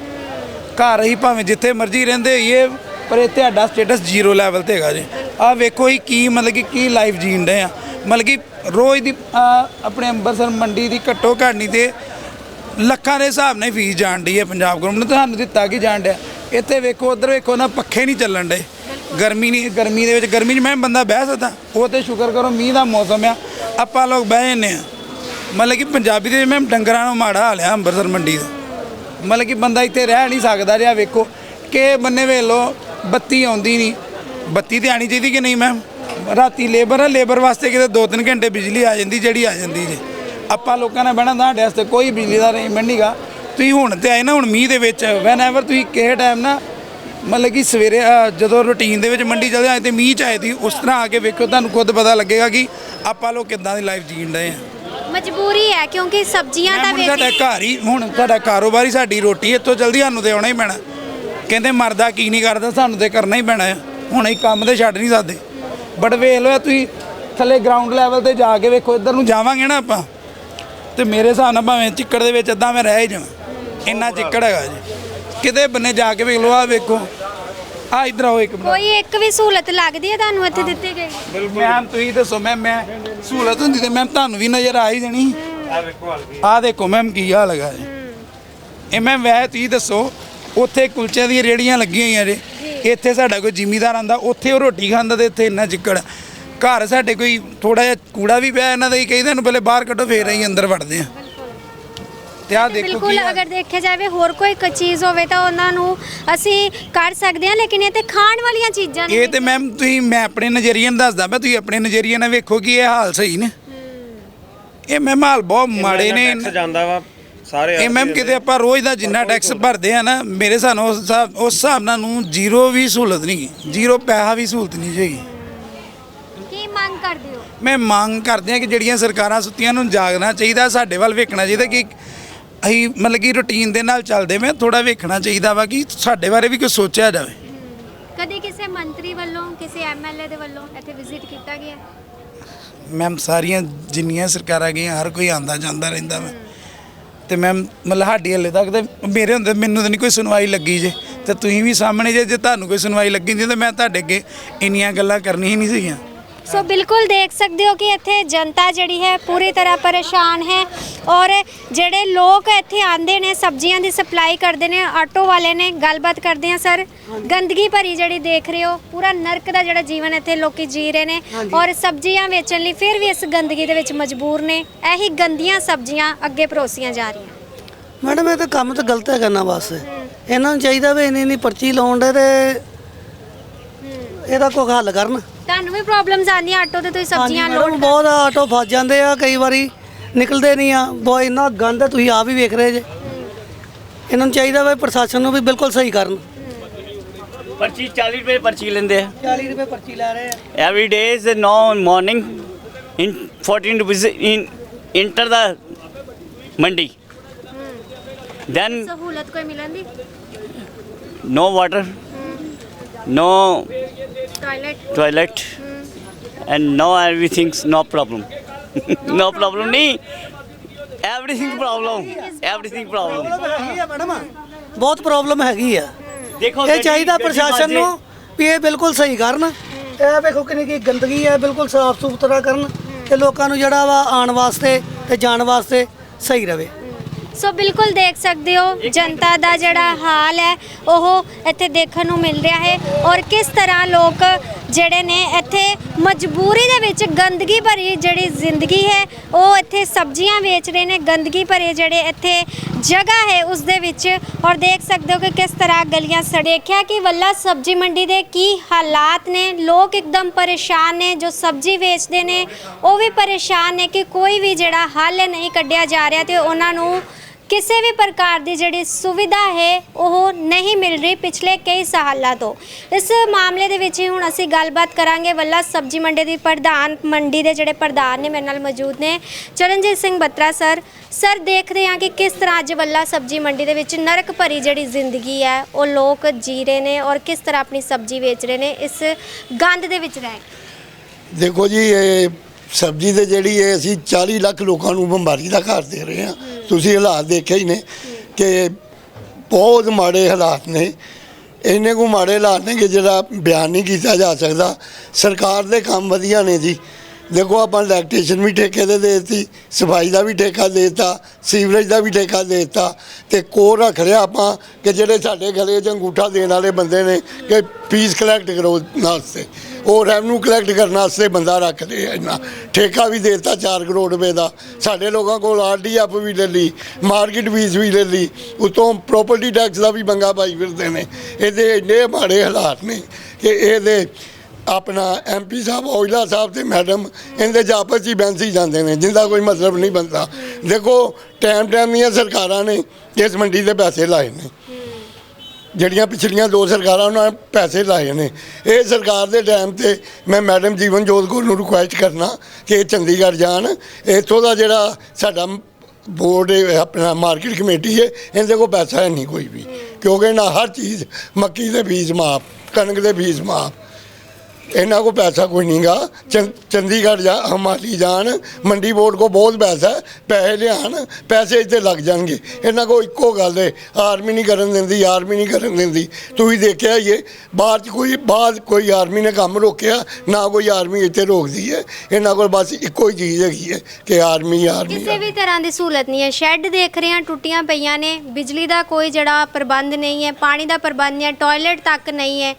ਘਰ ਅਸੀਂ ਭਾਵੇਂ ਜਿੱਥੇ ਮਰਜ਼ੀ ਰਹਿੰਦੇ ਹੋਈਏ, ਪਰ ਇੱਥੇ ਸਾਡਾ ਸਟੇਟਸ ਜ਼ੀਰੋ ਲੈਵਲ ਤੇ ਹੈਗਾ ਜੇ। ਆ ਵੇਖੋ ਹੀ ਕੀ ਮਤਲਬ ਕਿ ਕੀ ਲਾਈਫ ਜੀਣ ਦੇ ਆ। ਮਤਲਬ ਕਿ ਰੋਜ਼ ਦੀ ਆਪਣੇ ਅੰਮ੍ਰਿਤਸਰ ਮੰਡੀ ਦੀ ਘੱਟੋ ਘੱਟ ਨਹੀਂ ਤੇ ਲੱਖਾਂ ਦੇ ਹਿਸਾਬ ਨਾਲ ਫੀਸ ਜਾਣ ਡਈ ਹੈ ਪੰਜਾਬ ਗਵਰਨਮੈਂਟ ਨੇ। ਤੁਹਾਨੂੰ ਦਿੱਤਾ ਕੀ ਜਾਣ ਡਿਆ? ਇੱਥੇ ਵੇਖੋ, ਉਧਰ ਵੇਖੋ ਨਾ ਪੱਖੇ ਨਹੀਂ ਚੱਲਣ ਡੇ ਗਰਮੀ ਨਹੀਂ, ਗਰਮੀ ਦੇ ਵਿੱਚ ਗਰਮੀ 'ਚ ਮੈਂ ਬੰਦਾ ਬਹਿ ਸਕਦਾ, ਉਹ ਤੇ ਸ਼ੁਕਰ ਕਰੋ ਮੀਂਹ ਦਾ ਮੌਸਮ ਆ। ਆਪਾਂ ਲੋਕ ਬਹਿ ਜੰਨੇ ਆ। ਮਤਲਬ ਕਿ ਪੰਜਾਬੀ ਦੇ ਮੈਮ ਡੰਗਰਾਂ ਨੂੰ ਮਾੜਾ ਹਾਲ ਆ ਅੰਮ੍ਰਿਤਸਰ ਮੰਡੀ ਦਾ। ਮਤਲਬ ਕਿ ਬੰਦਾ ਇੱਥੇ ਰਹਿ ਨਹੀਂ ਸਕਦਾ ਰਿਹਾ, ਵੇਖੋ। ਕਿ ਬੰਨੇ ਵੇਲੋ ਬੱਤੀ ਆਉਂਦੀ ਨਹੀਂ। ਬੱਤੀ ਤੇ ਆਣੀ ਚਾਹੀਦੀ ਕਿ ਨਹੀਂ ਮੈਮ ਰਾਤੀ ਲੇਬਰ ਆ ਲੇਬਰ ਵਾਸਤੇ ਕਿਤੇ 2-3 ਘੰਟੇ ਬਿਜਲੀ ਆ ਜਾਂਦੀ, ਜਿਹੜੀ ਆ ਜਾਂਦੀ ਜੇ। ਆਪਾਂ ਲੋਕਾਂ ਨੇ ਬਹਿਣਾ ਤੁਹਾਡੇ ਵਾਸਤੇ ਕੋਈ ਬਿਜਲੀ ਦਾ ਅਰੇਂਜਮੈਂਟ ਨਹੀਂਗਾ ਤੁਸੀਂ ਹੁਣ ਤੇ ਆਏ ਨਾ, ਹੁਣ ਮੀਂਹ ਦੇ ਵਿੱਚ ਵੈਨ ਐਵਰ ਤੁਸੀਂ ਕਿਸੇ ਟਾਈਮ ਨਾ, ਮਤਲਬ ਕਿ ਸਵੇਰੇ ਜਦੋਂ ਰੁਟੀਨ ਦੇ ਵਿੱਚ ਮੰਡੀ ਚੱਲਦੇ ਆਏ ਤੇ ਮੀਂਹ ਚ ਆਏ ਦੀ ਉਸ ਤਰ੍ਹਾਂ ਆ ਕੇ ਵੇਖੋ ਤੁਹਾਨੂੰ ਖੁਦ ਪਤਾ ਲੱਗੇਗਾ ਕਿ ਆਪਾਂ ਲੋਕ ਕਿੱਦਾਂ ਦੀ ਲਾਈਫ ਜੀਣ ਰਹੇ ਆ। ਮਜਬੂਰੀ ਹੈ ਕਿਉਂਕਿ ਸਬਜ਼ੀਆਂ ਤਾਂ ਹੁਣ ਸਾਡਾ ਵੇਚ ਘਰ ਹੀ ਹੁਣ ਸਾਡਾ ਕਾਰੋਬਾਰ ਹੀ ਸਾਡੀ ਰੋਟੀ ਇੱਥੋਂ ਜਲਦੀ ਸਾਨੂੰ ਤੇ ਆਉਣਾ ਹੀ ਪੈਣਾ। ਕਹਿੰਦੇ ਮਰਦਾ ਕੀ ਨਹੀਂ ਕਰਦਾ ਸਾਨੂੰ ਤੇ ਕਰਨਾ ਹੀ ਪੈਣਾ ਆ। ਹੁਣ ਅਸੀਂ ਕੰਮ ਤੇ ਛੱਡ ਨਹੀਂ ਸਕਦੇ। ਬਟ ਵੇਖ ਲਓ ਤੁਸੀਂ ਥੱਲੇ ਗਰਾਊਂਡ ਲੈਵਲ ਤੇ ਜਾ ਕੇ ਵੇਖੋ ਇੱਧਰ ਨੂੰ ਜਾਵਾਂਗੇ ਨਾ ਆਪਾਂ। ਤੇ ਮੇਰੇ ਹਿਸਾਬ ਨਾਲ ਭਾਵੇਂ ਚਿੱਕੜ ਦੇ ਵਿੱਚ ਅੱਧਾ ਮੈਂ ਰਹਿ ਹੀ ਜਾਵਾਂ। ਇੰਨਾ ਚਿੱਕੜ ਹੈਗਾ ਜੀ। ਕਿਤੇ ਬੰਨੇ ਜਾ ਕੇ ਵੇਖ ਲਓ ਆ ਵੇਖੋ। ਆ ਇਧਰ ਆਓ ਇੱਕ ਮਿੰਟ। ਕੋਈ ਇੱਕ ਵੀ ਸਹੂਲਤ ਲੱਗਦੀ ਹੈ ਤੁਹਾਨੂੰ ਇੱਥੇ ਦਿੱਤੀ ਗਈ? ਮੈਮ ਤੁਸੀਂ ਦੱਸੋ ਮੈਮ ਮੈਂ ਸਹੂਲਤ ਹੁੰਦੀ ਤੇ ਮੈਮ ਤੁਹਾਨੂੰ ਵੀ ਨਜ਼ਰ ਆ ਹੀ ਦੇਣੀ ਆ ਦੇਖੋ ਮੈਮ ਕੀ ਹਾਲ ਹੈਗਾ ਜੀ ਇਹ ਮੈਮ ਵੈ ਤੁਸੀਂ ਦੱਸੋ ਉੱਥੇ ਕੁਲਚੇ ਦੀਆਂ ਰੇੜੀਆਂ ਲੱਗੀਆਂ ਹੋਈਆਂ ਜੇ। ਇੱਥੇ ਸਾਡਾ ਕੋਈ ਜ਼ਿਮੀਦਾਰ ਆਂਦਾ ਉੱਥੇ ਉਹ ਰੋਟੀ ਖਾਂਦਾ ਤੇ ਇੱਥੇ ਇੰਨਾ ਚਿੱਕੜ। ਘਰ ਸਾਡੇ ਕੋਈ ਥੋੜਾ ਜਿਹਾ ਕੂੜਾ ਵੀ ਪਿਆ ਇਹਨਾਂ ਦਾ ਹੀ ਕਹਿੰਦੇ ਨੂੰ ਪਹਿਲੇ ਬਾਹਰ ਕੱਢੋ ਫੇਰ ਅਸੀਂ ਅੰਦਰ ਵੜਦੇ ਆ ਆ ਦੇਖੋ ਬਿਲਕੁਲ ਅਗਰ ਦੇਖਿਆ ਜਾਵੇ ਹੋਰ ਕੋਈ ਕ- ਚੀਜ਼ ਹੋਵੇ ਤਾਂ ਉਹਨਾਂ ਨੂੰ ਅਸੀਂ ਕਰ ਸਕਦੇ ਹਾਂ ਲੇਕਿਨ ਇਹ ਤੇ ਖਾਣ ਵਾਲੀਆਂ ਚੀਜ਼ਾਂ ਨੇ ਇਹ ਤੇ ਮੈਮ ਤੁਸੀਂ ਮੈਂ ਆਪਣੇ ਨਜ਼ਰੀਏ ਨਾਲ ਦੱਸਦਾ ਮੈਂ ਤੁਸੀਂ ਆਪਣੇ ਨਜ਼ਰੀਏ ਨਾਲ ਵੇਖੋ ਕਿ ਇਹ ਹਾਲ ਸਹੀ ਨੇ। ਇਹ ਮੈਮ ਹਾਲ ਬਹੁਤ ਮਾੜੇ ਨੇ। ਟੈਕਸ ਜਾਂਦਾ ਵਾ ਸਾਰੇ ਇਹ ਮੈਮ ਕਿਤੇ ਆਪਾਂ ਰੋਜ਼ ਦਾ ਜਿੰਨਾ ਟੈਕਸ ਭਰਦੇ ਆ ਨਾ ਮੇਰੇ ਸਾਨੂੰ ਉਸ ਹਿਸਾਬ ਉਸ ਹਿਸਾਬ ਨਾਲ ਨੂੰ ਜ਼ੀਰੋ ਵੀ ਸਹੂਲਤ ਨਹੀਂ ਗੀ ਜ਼ੀਰੋ ਪੈਸਾ ਵੀ ਸਹੂਲਤ ਨਹੀਂ ਹੈਗੀ। ਕੀ ਮੰਗ ਕਰਦੇ ਹੋ? ਮੈਂ ਮੰਗ ਕਰਦੇ ਆ ਕਿ ਜਿਹੜੀਆਂ ਸਰਕਾਰਾਂ ਸੁੱਤੀਆਂ ਨੂੰ ਜਾਗਣਾ ਚਾਹੀਦਾ ਸਾਡੇ ਵੱਲ ਵੇਖਣਾ ਚਾਹੀਦਾ ਕਿ ਅਸੀਂ ਮਤਲਬ ਕਿ ਰੁਟੀਨ ਦੇ ਨਾਲ ਚੱਲਦੇ ਮੈਂ ਥੋੜਾ ਵੇਖਣਾ ਚਾਹੀਦਾ ਵਾ ਕਿ ਸਾਡੇ ਬਾਰੇ ਵੀ ਕੁਝ ਸੋਚਿਆ ਜਾਵੇ। ਕਦੇ ਕਿਸੇ ਮੰਤਰੀ ਵੱਲੋਂ ਕਿਸੇ ਐਮਐਲਏ ਦੇ ਵੱਲੋਂ ਇੱਥੇ ਵਿਜ਼ਿਟ ਕੀਤਾ ਗਿਆ? ਮੈਮ ਸਾਰੀਆਂ ਜਿੰਨੀਆਂ ਸਰਕਾਰਾਂ ਗਈਆਂ ਹਰ ਕੋਈ ਆਂਦਾ ਜਾਂਦਾ ਰਹਿੰਦਾ ਵਾ। ਤੇ ਮੈਮ ਮਤਲਬ ਸਾਡੀ ਹਲੇ ਤੱਕ ਤੇ ਮੇਰੇ ਹੁੰਦੇ ਮੈਨੂੰ ਤਾਂ ਨਹੀਂ ਕੋਈ ਸੁਣਵਾਈ ਲੱਗੀ ਜੇ। ਤੇ ਤੁਸੀਂ ਵੀ ਸਾਹਮਣੇ ਜੇ ਜੇ ਤੁਹਾਨੂੰ ਕੋਈ ਸੁਣਵਾਈ ਲੱਗੀ ਹੁੰਦੀ ਤਾਂ ਮੈਂ ਤੁਹਾਡੇ ਅੱਗੇ ਇੰਨੀਆਂ ਗੱਲਾਂ ਕਰਨੀਆਂ ਹੀ ਨਹੀਂ ਸੀਗੀਆਂ। ਸੋ ਬਿਲਕੁਲ ਦੇਖ ਸਕਦੇ ਹੋ ਕਿ ਇੱਥੇ ਜਨਤਾ ਜਿਹੜੀ ਹੈ ਪੂਰੀ ਤਰ੍ਹਾਂ ਪਰੇਸ਼ਾਨ ਹੈ ਔਰ ਜਿਹੜੇ ਲੋਕ ਇੱਥੇ ਆਂਦੇ ਨੇ ਸਬਜ਼ੀਆਂ ਦੀ ਸਪਲਾਈ ਕਰਦੇ ਨੇ ਆਟੋ ਵਾਲੇ ਨੇ ਗੱਲਬਾਤ ਕਰਦੇ ਆ ਸਰ। ਗੰਦਗੀ ਭਰੀ ਜਿਹੜੀ ਦੇਖ ਰਹੇ ਹੋ ਪੂਰਾ ਨਰਕ ਦਾ ਜਿਹੜਾ ਜੀਵਨ ਇੱਥੇ ਲੋਕੀ ਜੀ ਰਹੇ ਨੇ ਔਰ ਸਬਜ਼ੀਆਂ ਵੇਚਣ ਲਈ ਫਿਰ ਵੀ ਇਸ ਗੰਦਗੀ ਦੇ ਵਿੱਚ ਮਜਬੂਰ ਨੇ। ਇਹੀ ਗੰਦੀਆਂ ਸਬਜ਼ੀਆਂ ਅੱਗੇ ਪਰੋਸੀਆਂ ਜਾ ਰਹੀਆਂ। ਮੈਡਮ ਇਹ ਤਾਂ ਕੰਮ ਤਾਂ ਗਲਤ ਹੈ ਕਰਨਾ ਬਸ। ਇਹਨਾਂ ਨੂੰ ਚਾਹੀਦਾ ਵੀ ਇੰਨੀ ਇੰਨੀ ਪਰਚੀ ਲਾਉਣ ਦੇ ਤੇ ਇਹਦਾ ਕੋਈ ਹੱਲ ਕਰਨ? ਤੁਹਾਨੂੰ ਵੀ ਪ੍ਰੋਬਲਮਸ ਆਉਂਦੀਆਂ ਆਟੋ ਤੇ ਤੁਸੀਂ ਸਬਜ਼ੀਆਂ ਲੋਡ ਬਹੁਤ ਆਟੋ ਫਸ ਜਾਂਦੇ ਆ ਕਈ ਵਾਰੀ ਨਿਕਲਦੇ ਨਹੀਂ ਆ। ਬਹੁਤ ਇੰਨਾ ਗੰਦ ਹੈ, ਤੁਸੀਂ ਆਪ ਹੀ ਵੇਖ ਰਹੇ ਜੇ। ਇਹਨਾਂ ਨੂੰ ਚਾਹੀਦਾ ਵਾ ਪ੍ਰਸ਼ਾਸਨ ਨੂੰ ਵੀ ਬਿਲਕੁਲ ਸਹੀ ਕਰਨ। ਪਰਚੀ 40 ਰੁਪਏ ਪਰਚੀ ਲੈਂਦੇ ਆ। 40 ਰੁਪਏ ਪਰਚੀ ਲੈ ਰਹੇ ਆ। Every day no morning in 14 rupees in enter ਦਾ ਮੰਡੀ। ਦੈਨ ਸਹੂਲਤ ਕੋਈ ਮਿਲਣ ਦੀ? No water no. Toilet. toilet. Hmm. And no everything no problem. No problem. nahi everything problem. Everything problem. ਹੈਗੀ ਆ ਮੈਡਮ ਬਹੁਤ ਪ੍ਰੋਬਲਮ ਹੈਗੀ ਆ। ਦੇਖੋ ਇਹ ਚਾਹੀਦਾ ਪ੍ਰਸ਼ਾਸਨ ਨੂੰ ਵੀ ਇਹ ਬਿਲਕੁਲ ਸਹੀ ਕਰਨ। ਇਹ ਵੇਖੋ ਕਿੰਨੀ ਕੀ ਗੰਦਗੀ ਹੈ ਬਿਲਕੁਲ ਸਾਫ਼ ਸੁਥਰਾ ਕਰਨ ਤੇ ਲੋਕਾਂ ਨੂੰ ਜਿਹੜਾ ਵਾ ਆਉਣ ਵਾਸਤੇ ਤੇ ਜਾਣ ਵਾਸਤੇ ਸਹੀ ਰਵੇ। ਸੋ ਬਿਲਕੁਲ ਦੇਖ ਸਕਦੇ ਹੋ ਜਨਤਾ ਦਾ ਜਿਹੜਾ ਹਾਲ ਹੈ ਉਹ ਇੱਥੇ ਦੇਖਣ ਨੂੰ ਮਿਲ ਰਿਹਾ ਹੈ। ਔਰ ਕਿਸ ਤਰ੍ਹਾਂ ਲੋਕ ਜਿਹੜੇ ਨੇ ਇੱਥੇ ਮਜਬੂਰੀ ਦੇ ਵਿੱਚ ਗੰਦਗੀ ਭਰੀ ਜਿਹੜੀ ਜ਼ਿੰਦਗੀ ਹੈ ਉਹ ਇੱਥੇ ਸਬਜ਼ੀਆਂ ਵੇਚ ਰਹੇ ਨੇ ਗੰਦਗੀ ਭਰੇ ਜਿਹੜੇ ਇੱਥੇ ਜਗ੍ਹਾ ਹੈ ਉਸ ਦੇ ਵਿੱਚ। ਔਰ ਦੇਖ ਸਕਦੇ ਹੋ ਕਿ ਕਿਸ ਤਰ੍ਹਾਂ ਗਲੀਆਂ ਸੜੇਖਿਆ ਕਿ ਵੱਲਾ ਸਬਜ਼ੀ ਮੰਡੀ ਦੇ ਕੀ ਹਾਲਾਤ ਨੇ? ਲੋਕ ਇੱਕਦਮ ਪਰੇਸ਼ਾਨ ਨੇ ਜੋ ਸਬਜ਼ੀ ਵੇਚਦੇ ਨੇ ਉਹ ਵੀ ਪਰੇਸ਼ਾਨ ਨੇ ਕਿ ਕੋਈ ਵੀ ਜਿਹੜਾ ਹੱਲ ਨਹੀਂ ਕੱਢਿਆ ਜਾ ਰਿਹਾ ਤੇ ਉਹਨਾਂ ਨੂੰ ਕਿਸੇ ਵੀ ਪ੍ਰਕਾਰ ਦੀ ਜਿਹੜੀ ਸੁਵਿਧਾ ਹੈ, ਉਹ ਨਹੀਂ ਮਿਲ ਰਹੀ ਪਿਛਲੇ ਕਈ ਸਾਲਾਂ ਤੋਂ। ਇਸ ਮਾਮਲੇ ਦੇ ਵਿੱਚ ਹੀ ਹੁਣ ਅਸੀਂ ਗੱਲਬਾਤ ਕਰਾਂਗੇ ਵੱਲਾ ਸਬਜ਼ੀ ਮੰਡੀ ਦੀ ਪ੍ਰਧਾਨ ਮੰਡੀ ਦੇ ਜਿਹੜੇ ਪ੍ਰਧਾਨ ਨੇ ਮੇਰੇ ਨਾਲ ਮੌਜੂਦ ਨੇ। ਚਰਨਜੀਤ ਸਿੰਘ ਬੱਤਰਾ, ਸਰ। ਸਰ, ਦੇਖਦੇ ਹਾਂ ਕਿ ਕਿਸ ਤਰ੍ਹਾਂ ਅੱਜ ਵੱਲਾ ਸਬਜ਼ੀ ਮੰਡੀ ਦੇ ਵਿੱਚ ਨਰਕ ਭਰੀ ਜਿਹੜੀ ਜ਼ਿੰਦਗੀ ਹੈ, ਉਹ ਲੋਕ ਜੀ ਰਹੇ ਨੇ ਔਰ ਕਿਸ ਤਰ੍ਹਾਂ ਆਪਣੀ ਸਬਜ਼ੀ ਵੇਚ ਰਹੇ ਨੇ, ਇਸ ਗੰਦ ਦੇ ਵਿੱਚ ਰਹਿ ਦੇਖੋ ਜੀ, ਇਹ ਸਬਜ਼ੀ ਤੇ ਜਿਹੜੀ ਹੈ ਅਸੀਂ 40 ਲੱਖ ਲੋਕਾਂ ਨੂੰ ਬਿਮਾਰੀ ਦਾ ਘਰ ਦੇ ਰਹੇ ਹਾਂ। ਤੁਸੀਂ ਹਾਲਾਤ ਦੇਖੇ ਹੀ ਨੇ ਕਿ ਬਹੁਤ ਮਾੜੇ ਹਾਲਾਤ ਨੇ। ਇੰਨੇ ਕੁ ਮਾੜੇ ਹਾਲਾਤ ਨੇ ਕਿ ਜਿਹੜਾ ਬਿਆਨ ਨਹੀਂ ਕੀਤਾ ਜਾ ਸਕਦਾ। ਸਰਕਾਰ ਦੇ ਕੰਮ ਵਧੀਆ ਨੇ ਜੀ। ਦੇਖੋ ਆਪਾਂ ਇਲੈਕਟ੍ਰੀਸ਼ਨ ਵੀ ਠੇਕੇ ਤੇ ਦੇ ਦਿੱਤੀ, ਸਫ਼ਾਈ ਦਾ ਵੀ ਠੇਕਾ ਦੇ ਦਿੱਤਾ ਸੀਵਰੇਜ ਦਾ ਵੀ ਠੇਕਾ ਦੇ ਦਿੱਤਾ ਤੇ ਕੋ ਰੱਖ ਰਿਹਾ ਆਪਾਂ ਕਿ ਜਿਹੜੇ ਸਾਡੇ ਗਲੇ 'ਚ ਅੰਗੂਠਾ ਦੇਣ ਵਾਲੇ ਬੰਦੇ ਨੇ ਕਿ ਫੀਸ ਕਲੈਕਟ ਕਰੋ ਵਾਸਤੇ ਉਹ ਰੈਵਨਿਊ ਕਲੈਕਟ ਕਰਨ ਵਾਸਤੇ ਬੰਦਾ ਰੱਖਦੇ ਆ ਇੰਨਾ। ਠੇਕਾ ਵੀ ਦੇ ਦਿੱਤਾ 4 ਕਰੋੜ ਰੁਪਏ ਦਾ। ਸਾਡੇ ਲੋਕਾਂ ਕੋਲ ਆਰਡੀਐਫ ਵੀ ਲੈ ਲਈ ਮਾਰਕੀਟ ਫੀਸ ਵੀ ਲੈ ਲਈ, ਉਤੋਂ ਪ੍ਰਾਪਰਟੀ ਟੈਕਸ ਦਾ ਵੀ ਬੰਗਾ ਪਾਈ ਫਿਰਦੇ ਨੇ। ਇਹਦੇ ਇੰਨੇ ਮਾੜੇ ਹਾਲਾਤ ਨੇ ਕਿ ਇਹਦੇ ਆਪਣਾ ਐਮਪੀ ਸਾਹਿਬ, ਔਜਲਾ ਸਾਹਿਬ ਤੇ ਮੈਡਮ ਇਹਦੇ 'ਚ ਆਪਸ 'ਚ ਹੀ ਬੈਂਸੀ ਜਾਂਦੇ ਨੇ, ਜਿੰਦਾ ਕੋਈ ਮਤਲਬ ਨਹੀਂ ਬਣਦਾ। ਦੇਖੋ ਟਾਈਮ ਟਾਈਮ ਦੀਆਂ ਸਰਕਾਰਾਂ ਨੇ ਇਸ ਮੰਡੀ ਦੇ ਪੈਸੇ ਲਾਏ ਨੇ। ਜਿਹੜੀਆਂ ਪਿਛਲੀਆਂ ਦੋ ਸਰਕਾਰਾਂ ਉਹਨਾਂ ਨੇ ਪੈਸੇ ਲਾਏ ਨੇ। ਇਹ ਸਰਕਾਰ ਦੇ ਟਾਈਮ ਤੇ ਮੈਂ ਮੈਡਮ ਜੀਵਨ ਜੋਤ ਕੌਰ ਨੂੰ ਰਿਕੁਐਸਟ ਕਰਨਾ ਕਿ ਇਹ ਚੰਡੀਗੜ੍ਹ ਜਾਣ। ਇੱਥੋਂ ਦਾ ਜਿਹੜਾ ਸਾਡਾ ਬੋਰਡ ਆਪਣਾ ਮਾਰਕੀਟ ਕਮੇਟੀ ਹੈ, ਇਹਦੇ ਕੋਲ ਪੈਸਾ ਹੈ ਨਹੀਂ ਕੋਈ ਵੀ। ਕਿਉਂਕਿ ਨਾ ਹਰ ਚੀਜ਼ ਮੱਕੀ ਦੇ ਬੀਜ ਮਾਫ, ਕਣਕ ਦੇ ਬੀਜ ਮਾਫ। ਇਹਨਾਂ ਕੋ ਪੈਸਾ ਕੋਈ ਨਹੀਂਗਾ। ਚੰਡੀਗੜ੍ਹ ਜਾ ਹਮਾਲੀ ਜਾਣ ਮੰਡੀ ਬੋਰਡ ਕੋ ਬਹੁਤ ਪੈਸਾ ਪੈਸੇ ਲਿਆਣ ਪੈਸੇ ਇੱਥੇ ਲੱਗ ਜਾਣਗੇ। ਇਹਨਾਂ ਕੋ ਇੱਕੋ ਗੱਲ ਹੈ ਆਰਮੀ ਨਹੀਂ ਕਰਨ ਦਿੰਦੀ ਆਰਮੀ ਨਹੀਂ ਕਰਨ ਦਿੰਦੀ। ਤੁਸੀਂ ਦੇਖਿਆ ਹੀ ਹੈ ਬਾਹਰ ਚ ਕੋਈ ਬਾਹਰ ਕੋਈ ਆਰਮੀ ਨੇ ਕੰਮ ਰੋਕਿਆ ਨਾ ਕੋਈ ਆਰਮੀ ਇੱਥੇ ਰੋਕਦੀ ਹੈ ਇਹਨਾਂ ਕੋਲ ਬਸ ਇੱਕੋ ਹੀ ਚੀਜ਼ ਹੈਗੀ ਹੈ ਕਿ ਆਰਮੀ ਆਰਮੀ ਕਿਸੇ ਵੀ ਤਰ੍ਹਾਂ ਦੀ ਸਹੂਲਤ ਨਹੀਂ ਹੈ। ਸ਼ੈੱਡ ਦੇਖ ਰਹੇ ਹਾਂ ਟੁੱਟੀਆਂ ਪਈਆਂ ਨੇ। ਬਿਜਲੀ ਦਾ ਕੋਈ ਜਿਹੜਾ ਪ੍ਰਬੰਧ ਨਹੀਂ ਹੈ ਪਾਣੀ ਦਾ ਪ੍ਰਬੰਧ ਨਹੀਂ ਹੈ ਟਾਇਲਟ ਤੱਕ ਨਹੀਂ ਹੈ।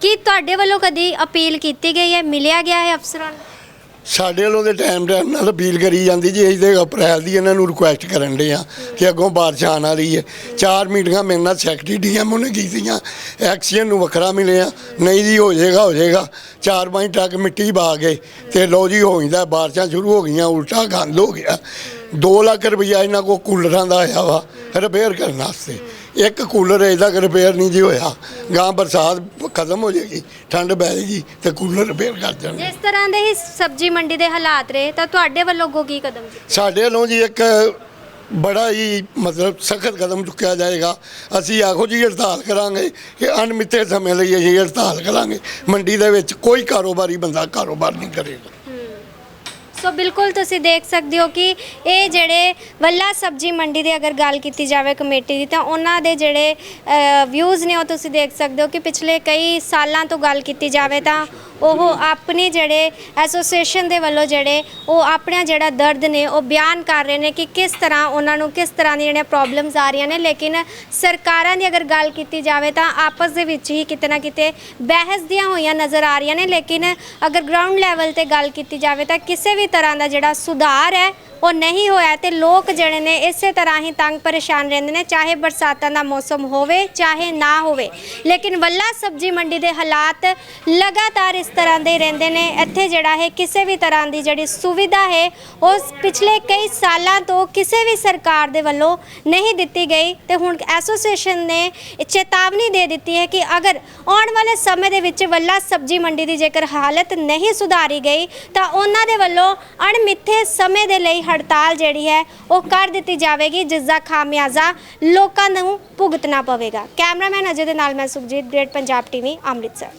ਕੀ ਤੁਹਾਡੇ ਵੱਲੋਂ ਕਦੀ ਅਪੀਲ ਕੀਤੀ ਗਈ ਹੈ? ਮਿਲਿਆ ਗਿਆ ਹੈ ਅਫਸਰਾਂ ਨੂੰ? ਸਾਡੇ ਵੱਲੋਂ ਦੇ ਟਾਈਮ ਟਾਈਮ ਨਾਲ ਅਪੀਲ ਕਰੀ ਜਾਂਦੀ ਜੀ, ਅਸੀਂ ਤੇ ਅਪ੍ਰੈਲ ਦੀ ਇਹਨਾਂ ਨੂੰ ਰਿਕੁਐਸਟ ਕਰਨ ਦੇ ਆ ਕਿ ਅੱਗੋਂ ਬਾਰਿਸ਼ ਆਉਣ ਵਾਲੀ ਹੈ। ਚਾਰ ਮੀਟਿੰਗਾਂ ਮੇਰੇ ਨਾਲ ਸੈਕਟਰੀ ਡੀਐਮ ਨੇ ਕੀਤੀਆਂ ਐਕਸੀਅਨ ਨੂੰ ਵੱਖਰਾ ਮਿਲਿਆ। ਨਹੀਂ ਜੀ, ਹੋ ਜਾਏਗਾ ਹੋ ਜਾਏਗਾ। ਚਾਰ ਪੰਜ ਟਰੱਕ ਮਿੱਟੀ ਪਾ ਗਏ ਤੇ ਲੋ ਜੀ, ਹੋ ਜਾਂਦਾ, ਬਾਰਿਸ਼ਾਂ ਸ਼ੁਰੂ ਹੋ ਗਈਆਂ, ਉਲਟਾ ਗੰਦ ਹੋ ਗਿਆ। 2 ਲੱਖ ਰੁਪਈਆ ਇਹਨਾਂ ਕੋ ਕੂਲਰਾਂ ਦਾ ਆਇਆ ਵਾ ਰਿਪੇਅਰ ਕਰਨ ਵਾਸਤੇ। ਇੱਕ ਕੂਲਰ ਇਹਦਾ ਰਿਪੇਅਰ ਨਹੀਂ ਜੀ ਹੋਇਆ। ਗਾਂ ਬਰਸਾਤ ਖਤਮ ਹੋ ਜਾਏਗੀ ਠੰਡ ਪੈ ਜਾਏਗੀ ਤੇ ਕੂਲਰ ਰਿਪੇਅਰ ਕਰ ਦੇਣਗੇ। ਜਿਸ ਤਰ੍ਹਾਂ ਦੇ ਹੀ ਸਬਜ਼ੀ ਮੰਡੀ ਦੇ ਹਾਲਾਤ ਰਹੇ ਤਾਂ ਤੁਹਾਡੇ ਵੱਲੋਂ ਅੱਗੋਂ ਕੀ ਕਦਮ ਚੁੱਕੇ ਸਾਡੇ ਵੱਲੋਂ ਜੀ ਇੱਕ ਬੜਾ ਹੀ ਮਤਲਬ ਸਖਤ ਕਦਮ ਚੁੱਕਿਆ ਜਾਏਗਾ। ਅਸੀਂ ਇਹੋ ਜਿਹੀ ਹੜਤਾਲ ਕਰਾਂਗੇ ਕਿ ਅਣਮਿੱਥੇ ਸਮੇਂ ਲਈ ਅਸੀਂ ਹੜਤਾਲ ਕਰਾਂਗੇ। ਮੰਡੀ ਦੇ ਵਿੱਚ ਕੋਈ ਕਾਰੋਬਾਰੀ ਬੰਦਾ ਕਾਰੋਬਾਰ ਨਹੀਂ ਕਰੇਗਾ। ਸੋ ਬਿਲਕੁਲ ਤੁਸੀਂ ਦੇਖ ਸਕਦੇ ਹੋ ਕਿ ਇਹ ਜਿਹੜੇ ਵੱਲਾ ਸਬਜੀ ਮੰਡੀ ਦੀ ਅਗਰ ਗੱਲ ਕੀਤੀ ਜਾਵੇ ਕਮੇਟੀ ਦੀ, ਤਾਂ ਉਹਨਾਂ ਦੇ ਜਿਹੜੇ ਵਿਊਜ਼ ਨੇ ਉਹ ਤੁਸੀਂ ਦੇਖ ਸਕਦੇ ਹੋ ਕਿ ਪਿਛਲੇ ਕਈ ਸਾਲਾਂ ਤੋਂ ਗੱਲ ਕੀਤੀ ਜਾਵੇ ਤਾਂ ਉਹ ਆਪਣੇ ਜਿਹੜੇ ਐਸੋਸੀਏਸ਼ਨ ਦੇ ਵੱਲੋਂ ਜਿਹੜੇ, ਉਹ ਆਪਣਾ ਜਿਹੜਾ ਦਰਦ ਨੇ, ਉਹ ਬਿਆਨ ਕਰ ਰਹੇ ਨੇ ਕਿ ਕਿਸ ਤਰ੍ਹਾਂ ਉਹਨਾਂ ਨੂੰ ਕਿਸ ਤਰ੍ਹਾਂ ਦੀਆਂ ਜਿਹੜੀਆਂ ਪ੍ਰੋਬਲਮਸ ਆ ਰਹੀਆਂ ਨੇ, ਲੇਕਿਨ ਸਰਕਾਰਾਂ ਦੀ ਅਗਰ ਗੱਲ ਕੀਤੀ ਜਾਵੇ ਤਾਂ ਆਪਸ ਦੇ ਵਿੱਚ ਹੀ ਕਿਤੇ ਨਾ ਕਿਤੇ ਬਹਿਸ ਦੀਆਂ ਹੋਈਆਂ ਨਜ਼ਰ ਆ ਰਹੀਆਂ ਨੇ, ਲੇਕਿਨ ਅਗਰ ਗਰਾਊਂਡ ਲੈਵਲ ਤੇ ਗੱਲ ਕੀਤੀ ਜਾਵੇ ਤਾਂ ਕਿਸੇ ਵੀ ਤਰ੍ਹਾਂ ਦਾ ਜਿਹੜਾ ਸੁਧਾਰ ਹੈ ਉਹ ਨਹੀਂ ਹੋਇਆ ਤੇ ਲੋਕ ਜਿਹੜੇ ਨੇ ਇਸੇ ਤਰ੍ਹਾਂ ਹੀ ਤੰਗ ਪਰੇਸ਼ਾਨ ਰਹਿੰਦੇ ਨੇ, ਚਾਹੇ ਬਰਸਾਤਾਂ ਦਾ ਮੌਸਮ ਹੋਵੇ, ਚਾਹੇ ਨਾ ਹੋਵੇ। ਲੇਕਿਨ ਵੱਲਾ ਸਬਜੀ ਮੰਡੀ ਦੇ ਹਾਲਾਤ ਲਗਾਤਾਰ ਇਸ ਤਰ੍ਹਾਂ ਦੇ ਰਹਿੰਦੇ ਨੇ। ਇੱਥੇ ਜਿਹੜਾ ਹੈ ਕਿਸੇ ਵੀ ਤਰ੍ਹਾਂ ਦੀ ਜਿਹੜੀ ਸੁਵਿਧਾ ਹੈ ਉਹ ਪਿਛਲੇ ਕਈ ਸਾਲਾਂ ਤੋਂ ਕਿਸੇ ਵੀ ਸਰਕਾਰ ਦੇ ਵੱਲੋਂ ਨਹੀਂ ਦਿੱਤੀ ਗਈ। ਤੇ ਹੁਣ ਐਸੋਸੀਏਸ਼ਨ ਨੇ ਚੇਤਾਵਨੀ ਦੇ ਦਿੱਤੀ ਹੈ ਕਿ ਅਗਰ ਆਉਣ ਵਾਲੇ ਸਮੇਂ ਦੇ ਵਿੱਚ ਵੱਲਾ ਸਬਜੀ ਮੰਡੀ ਦੀ ਜੇਕਰ ਹਾਲਤ ਨਹੀਂ ਸੁਧਾਰੀ ਗਈ, ਤਾਂ ਉਹਨਾਂ ਦੇ ਵੱਲੋਂ ਅਣਮਿੱਥੇ ਸਮੇਂ ਦੇ ਲਈ ਹੜਤਾਲ ਜਿਹੜੀ ਹੈ ਉਹ ਕਰ ਦਿੱਤੀ ਜਾਵੇਗੀ, ਜਿਸ ਦਾ ਖਾਮਿਆਜ਼ਾ ਲੋਕਾਂ ਨੂੰ ਭੁਗਤਣਾ ਪਵੇਗਾ। ਕੈਮਰਾਮੈਨ ਅਜੇ ਦੇ ਨਾਲ ਮੈਂ ਸੁਖਜੀਤ, ਗ੍ਰੇਟ ਪੰਜਾਬ ਟੀਵੀ, ਅੰਮ੍ਰਿਤਸਰ।